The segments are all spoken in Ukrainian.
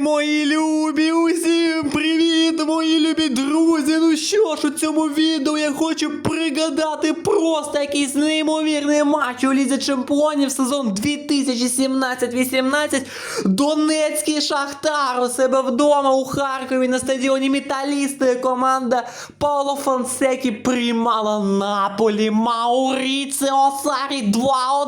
мої любі, усім привіт, мої любі друзі. Що ж, у цьому відео я хочу пригадати просто якийсь неймовірний матч у Лізі Чемпіонів сезон 2017-18. Донецький Шахтар у себе вдома у Харкові на стадіоні Металісти. Команда Пауло Фонсекі приймала Наполі Мауріціо Сарі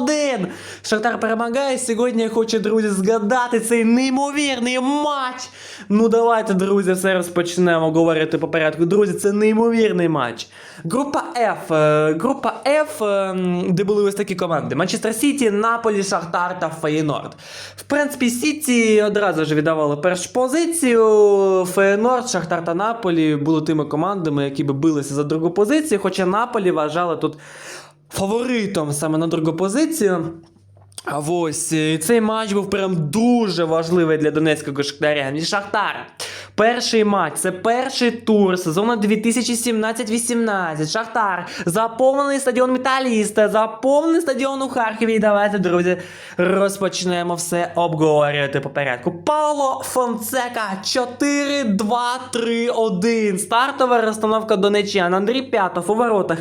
2-1. Шахтар перемагає. Сьогодні я хочу, друзі, згадати цей неймовірний матч. Ну давайте, друзі, все розпочнемо говорити по порядку. Друзі, це неймовірний матч. Група F. е, Група F, е, де були ось такі команди: Манчестер Сіті, Наполі, Шахтар та Фейнорд. В принципі, Сіті одразу ж віддавали першу позицію. Фейнорд, Шахтар та Наполі були тими командами, які би билися за другу позицію. Хоча Наполі вважали тут фаворитом саме на другу позицію. А ось е, цей матч був прям дуже важливий для донецького Шахтаря. Шахтар. Перший матч, це перший тур сезону 2017-18. Шахтар. Заповнений стадіон Металіста, заповнений стадіон у Харкові. І давайте, друзі, розпочнемо все обговорювати по порядку. Пауло Фонсека 4-2-3-1. Стартова розстановка донечан. Андрій П'ятов у воротах.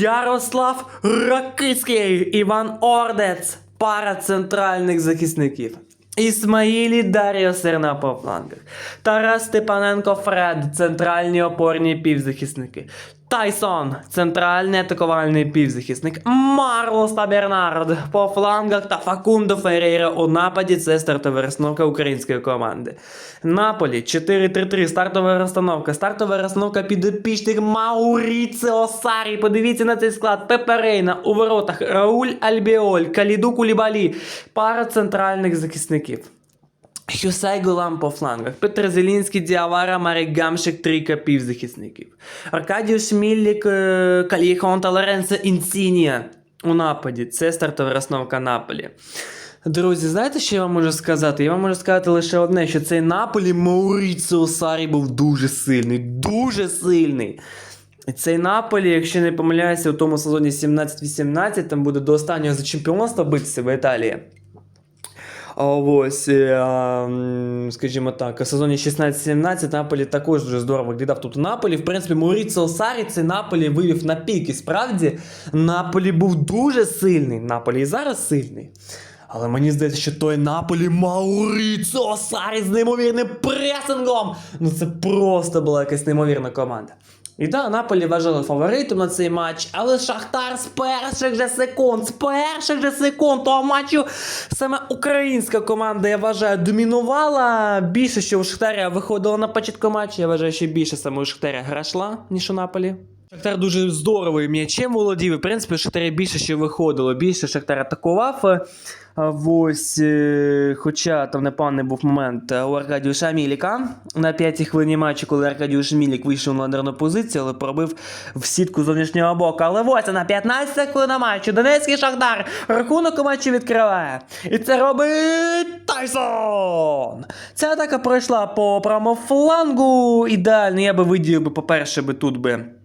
Ярослав Ракицький, Іван Ордець. Пара центральних захисників. Ісмаїлі Даріо Серна по флангах. Тарас Степаненко Фред, центральні опорні півзахисники. Тайсон, центральний атакувальний півзахисник. Марлос та Бернард по флангах та Факундо Феррейра у нападі. Це стартова розстановка української команди. Наполі 4-3-3, стартова розстановка. Стартова розстановка підопічних Мауріціо Сарі. Подивіться на цей склад. Пепе Рейна у воротах. Рауль Альбіоль, Каліду Кулібалі. Пара центральних захисників. Хюсай Гулам по флангах, Петр Зелінський, Діавара, Марик Гамшик, трійка півзахисників. Аркадіуш Міллік, е, Каліхон та Лоренцо Інсінія у нападі. Це стартова розновка Наполі. Друзі, знаєте, що я вам можу сказати? Я вам можу сказати лише одне, що цей Наполі Мауріціо Сарі був дуже сильний, дуже сильний. Цей Наполі, якщо не помиляюся, у тому сезоні 17-18, там буде до останнього за чемпіонство битися в Італії. Ось, е, скажімо так, у сезоні 16-17 Наполі також дуже здорово виглядав тут у Наполі. В принципі, Мауріціо Сарі цей Наполі вивів на пік. І справді, Наполі був дуже сильний. Наполі і зараз сильний. Але мені здається, що той Наполі Мауріціо Сарі з неймовірним пресингом. Ну це просто була якась неймовірна команда. І да, Наполі вважали фаворитом на цей матч, але Шахтар з перших же секунд, з перших же секунд того матчу саме українська команда, я вважаю, домінувала. Більше, що у Шахтаря виходило на початку матчу, я вважаю, що більше саме у Шахтаря гра йшла, ніж у Наполі. Шахтар дуже здоровий м'ячем володів. І, в принципі, Шахтаря більше що виходило. Більше Шахтар атакував. Ось, е, хоча там непевний був момент е, у Аркадіуша Міліка на п'ятій хвилині матчу, коли Аркадіуш Мілік вийшов на ударну позицію, але пробив в сітку зовнішнього боку. Але ось на 15 хвилина матчу Донецький Шахтар рахунок у матчі відкриває. І це робить Тайсон. Ця атака пройшла по правому флангу. Ідеально, я би виділив би, по-перше, би тут би.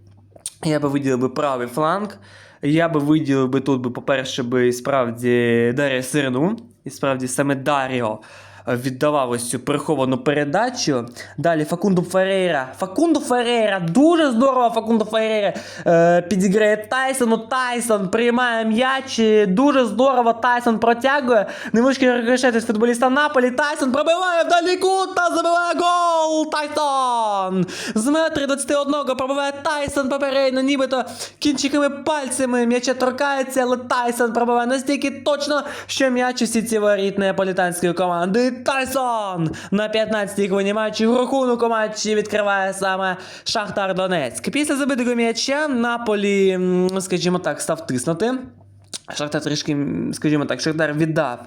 Я би виділив би правий фланг. Я би виділив би тут би, по-перше, би справді Дар'я Сирну. І справді саме Даріо віддавав ось цю приховану передачу. Далі Факундо Ферейра. Факундо Ферейра. Дуже здорово Факундо Ферейра е, підіграє Тайсону. Тайсон приймає м'яч. Дуже здорово Тайсон протягує. Невеличкий рикошет від футболіста Наполі. Тайсон пробиває вдалі кут та забиває гол. Тайсон! З метри 21 пробиває Тайсон попередньо, нібито кінчиками пальцями м'яча торкається, але Тайсон пробиває настільки точно, що м'яч у сітці воріт неаполітанської команди. Тайсон на 15-й хвилині матчу рахунок у матчі відкриває саме Шахтар Донецьк. Після забитого м'яча Наполі, полі, скажімо так, став тиснути. Шахтар трішки, скажімо так, Шахтар віддав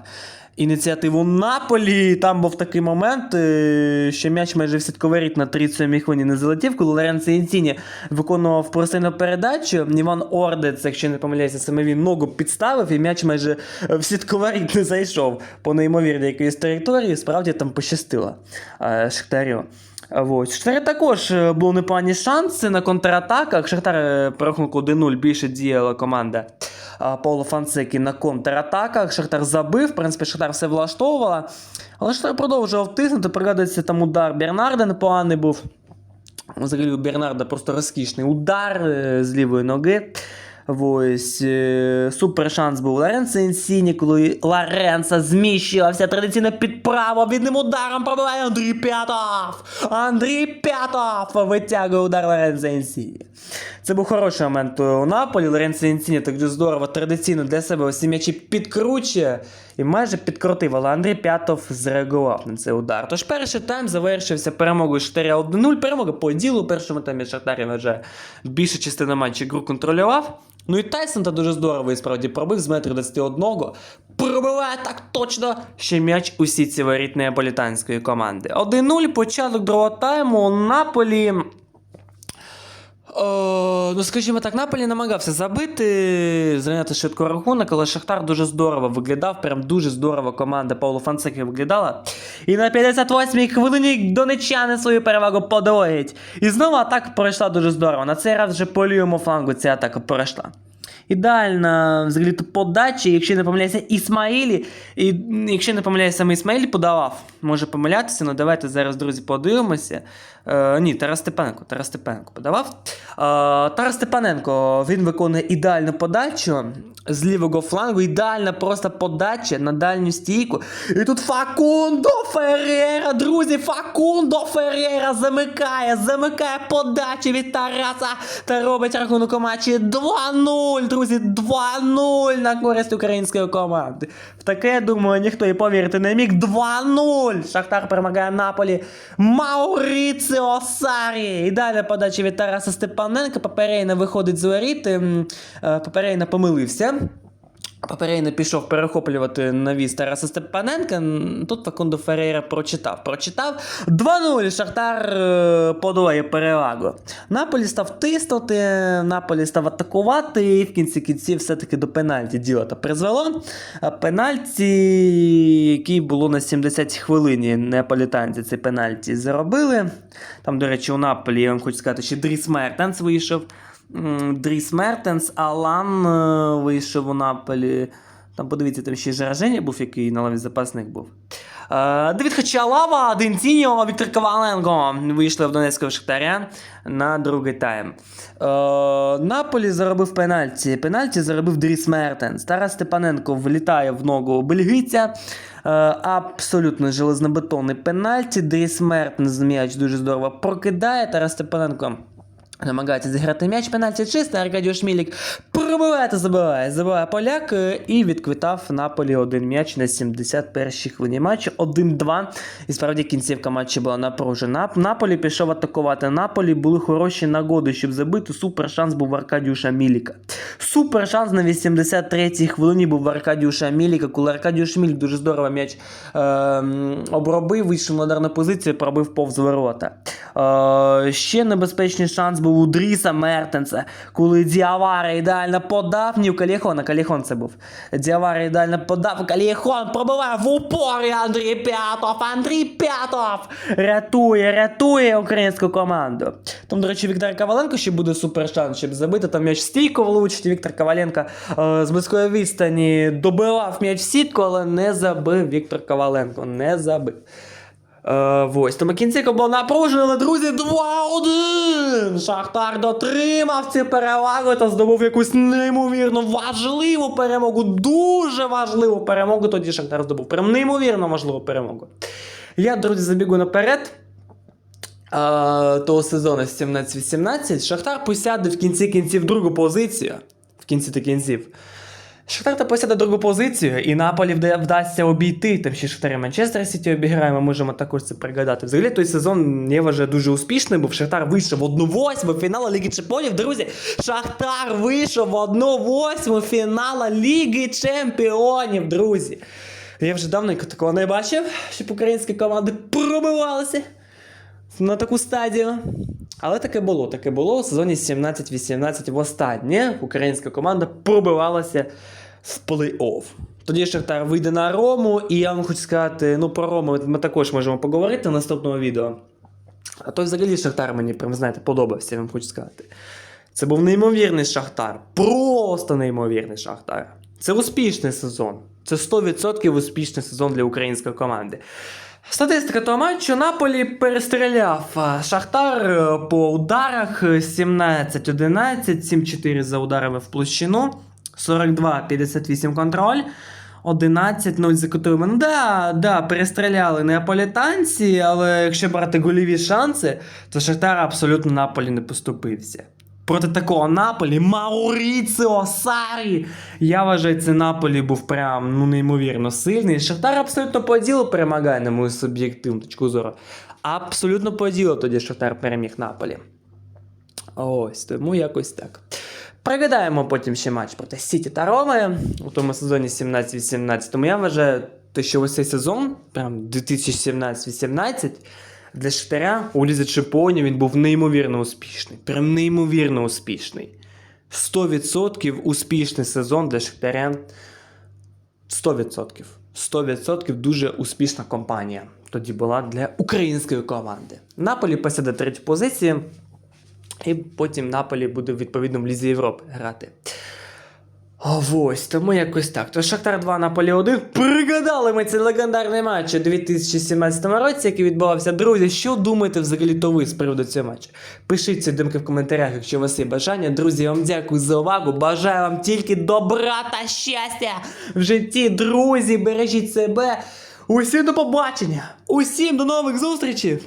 ініціативу Наполі. Там був такий момент, е, що м'яч майже в сітковий на 37-й хвилині не залетів, коли Лоренцо Інціні виконував простину передачу. Іван Ордець, якщо не помиляюся, саме він ногу підставив, і м'яч майже в сітковий не зайшов по неймовірній якоїсь території. Справді там пощастило е, Шахтарю. Ось. Шахтаря також е, були непогані шанси на контратаках. Шахтар по рахунку 1-0 більше діяла команда Пауло Фанцекі на контратаках. Шахтар забив, в принципі, Шахтар все влаштовувала. Але Шахтар продовжував тиснути. Пригадується там удар Бернарда непоганий був. Взагалі у Бернарда просто розкішний удар е, з лівої ноги. Ось е, супер шанс був у Лоренцо Інсіні, коли Лоренцо зміщувався традиційно під право, відним ударом пробиває Андрій П'ятов. Андрій П'ятов витягує удар Лоренцо Інсіні. Це був хороший момент у Наполі. Лоренцо Інсіні так дуже здорово традиційно для себе ці м'ячі підкручує і майже підкрутив, але Андрій П'ятов зреагував на цей удар. Тож перший тайм завершився перемогою 4-1-0. Перемога по ділу. Першому таймі Шахтар вже більша частина матчу гру контролював. Ну і Тайсон та дуже здорово і справді пробив з метра 21. Пробиває так точно, ще м'яч у сітці воріт неаполітанської команди. 1-0, початок другого тайму. Наполі. О, ну, скажімо так, Наполі намагався забити, зайняти швидко рахунок, але Шахтар дуже здорово виглядав, прям дуже здорово команда Пауло Фансеки виглядала. І на 58-й хвилині донечани свою перевагу подвоїть. І знову атака пройшла дуже здорово. На цей раз вже по лівому флангу ця атака пройшла. Ідеальна взагалі подача, якщо не помиляюся, Ісмаїлі. І якщо не помиляюся, саме Ісмаїлі подавав. Може помилятися, ну давайте зараз, друзі, подивимося. Е, ні, Тарас Степаненко. Тарас Степаненко подавав. Е, Тарас Степаненко він виконує ідеальну подачу з лівого флангу. Ідеальна просто подача на дальню стійку. І тут Факундо Феррера, друзі, Факундо Феррера замикає, замикає подачу від Тараса та робить рахунок у матчі 2-0, друзі, 2-0 на користь української команди. В таке, я думаю, ніхто і повірити не міг. 2-0. Шахтар перемагає Наполі. Мауріціо Сарі. далі подача від Тараса Степаненка. Паперейна виходить з воріт. ем, е, Паперейна помилився. Паперейно пішов перехоплювати навіс Тараса Степаненка. Тут Факундо Ферейра прочитав. Прочитав 2-0. Шахтар е, подвоє перевагу. Наполі став тиснути, Наполі став атакувати, і в кінці кінців все-таки до пенальті діло та призвело. Пенальті, який було на 70 хвилині, неаполітанці цей пенальті заробили. Там, до речі, у Наполі, я вам хочу сказати, ще Дріс Мертенс вийшов. Дріс Мертенс, Алан е, вийшов у Наполі. Там, подивіться, там ще Жараження був, який на лаві запасних був. Е, Давід Хачалава, Денціньо, Віктор Коваленко вийшли в Донецького Шахтаря на другий тайм. Е, Наполі заробив пенальті. Пенальті заробив Дріс Мертенс. Тарас Степаненко влітає в ногу бельгійця. Абсолютно железнобетонний пенальті. Дріс Мертенс м'яч дуже здорово прокидає. Тарас Степаненко Намагається зіграти м'яч, пенальті чистий, Аркадій Шмілік пробиває та забиває. Забиває поляк е, і відквитав Наполі один м'яч на 71-й хвилині матчу. 1-2. І справді кінцівка матчу була напружена. Наполі пішов атакувати. Наполі були хороші нагоди, щоб забити. Супер шанс був в Аркадіуша Міліка. Супер шанс на 83-й хвилині був в Аркадіуша Міліка, коли Аркадіуш Мілік дуже здорово м'яч е, обробив, вийшов на ударну позицію, пробив повз ворота. Е, ще небезпечний шанс був у Дріса Мертенса, коли Діавара ідеально подав. Ні, у Каліхона, Каліхон це був. Діавара ідеально подав. Каліхон пробиває в упорі Андрій П'ятов. Андрій П'ятов рятує, рятує українську команду. Там, до речі, Віктор Коваленко ще буде супер шанс, щоб забити. Там м'яч стійко влучить. Віктор Коваленко е, з близької відстані добивав м'яч в сітку, але не забив Віктор Коваленко. Не забив. Е, ось, тому кінцівка була напружена, але друзі, 2-1! Шахтар дотримав цю перевагу та здобув якусь неймовірно важливу перемогу. Дуже важливу перемогу. Тоді Шахтар здобув. Прям неймовірно важливу перемогу. Я, друзі, забігу наперед. е, Того сезону 17-18 Шахтар посяде в кінці кінців другу позицію. В кінці та кінців. Шахтар та посяде другу позицію, і Наполі вда- вдасться обійти. Там ще Шахтар Манчестер Сіті обіграє, ми можемо також це пригадати. Взагалі той сезон я вважаю дуже успішний, бо Шахтар вийшов в 1-8 фіналу Ліги Чемпіонів. Друзі, Шахтар вийшов в 1-8 фінала Ліги Чемпіонів, друзі. Я вже давненько такого не бачив, щоб українські команди пробивалися на таку стадію. Але таке було, таке було у сезоні 17-18 востаннє українська команда пробивалася в плей-офф. Тоді Шахтар вийде на Рому, і я вам хочу сказати, ну про Рому ми також можемо поговорити в наступному відео. А то взагалі Шахтар мені прям, знаєте, подобався, я вам хочу сказати. Це був неймовірний Шахтар. Просто неймовірний Шахтар. Це успішний сезон. Це 100% успішний сезон для української команди. Статистика того матчу Наполі перестріляв Шахтар е, по ударах е, 17-11, 7-4 за ударами в площину, 42-58 контроль. 11-0 за кутовими. Ну да, да, перестріляли неаполітанці, але якщо брати гольові шанси, то Шахтар абсолютно Наполі не поступився. Проти такого Наполі Мауріціо Сарі. Я вважаю, це Наполі був прям ну, неймовірно сильний. Шахтар абсолютно по ділу перемагає, на мою суб'єктивну точку зору. Абсолютно по ділу тоді Шахтар переміг Наполі. Ось, тому якось так. Пригадаємо потім ще матч проти Сіті та Роми у тому сезоні 17-18. Тому я вважаю, що ось цей сезон, прям 2017-18, для Шахтаря у Лізі Чемпіонів він був неймовірно успішний. Прям неймовірно успішний. 100% успішний сезон для Шахтаря. 100%. 100% дуже успішна компанія тоді була для української команди. Наполі посяде третю позицію. І потім Наполі буде відповідно в Лізі Європи грати. А ось, тому якось так. То Шахтар 2 Наполі 1. Пригадали ми цей легендарний матч у 2017 році, який відбувався. Друзі, що думаєте взагалі то ви з приводу цього матчу? Пишіть ці думки в коментарях, якщо у вас є бажання. Друзі, я вам дякую за увагу. Бажаю вам тільки добра та щастя в житті. Друзі, бережіть себе. Усім до побачення! Усім до нових зустрічей!